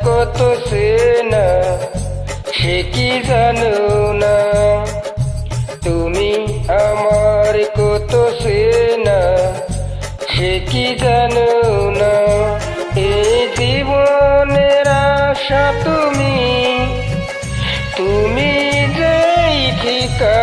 কত সেনা সে কি জানো না তুমি আমার কত সেনা সে কি জানো না এই জীবনের আশা তুমি তুমি যে ঠিকা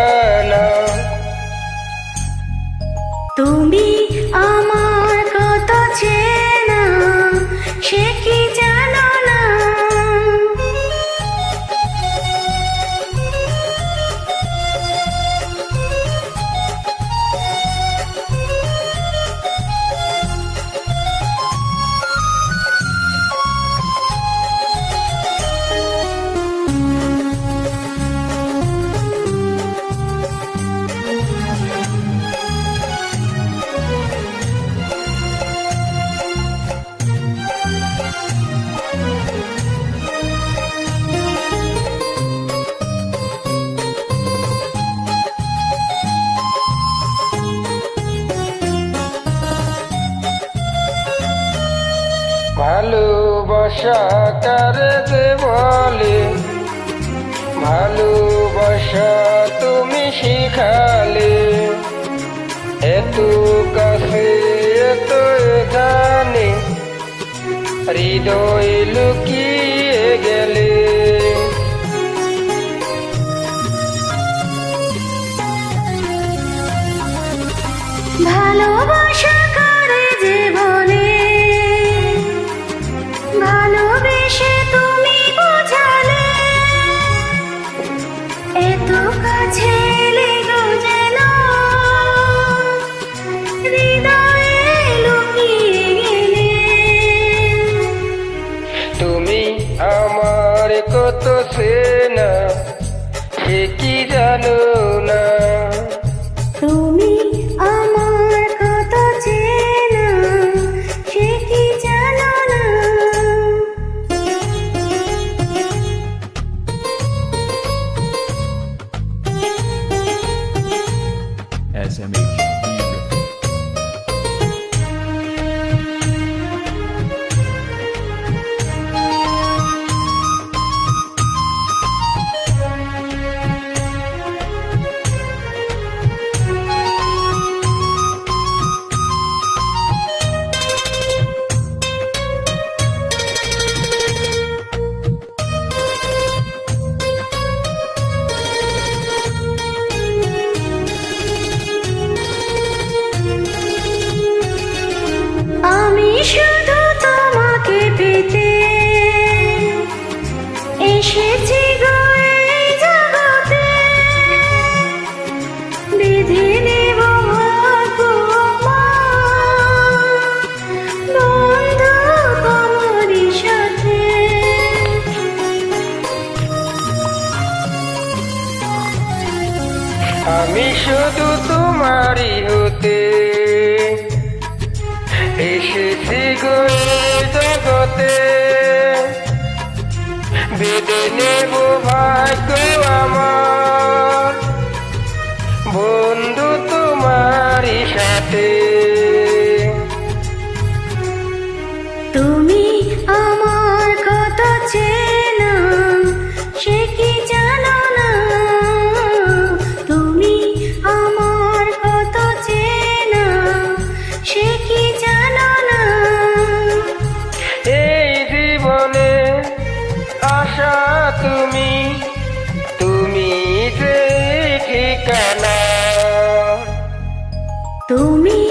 ভালোবাসাকার বলে? ভালোবাসা তুমি শিখালে। এত কাছে এত জানে হৃদয় লুকি বেঁধে নেব ভাগ্য আমার। বন্ধু তোমারই সাথে। তুমি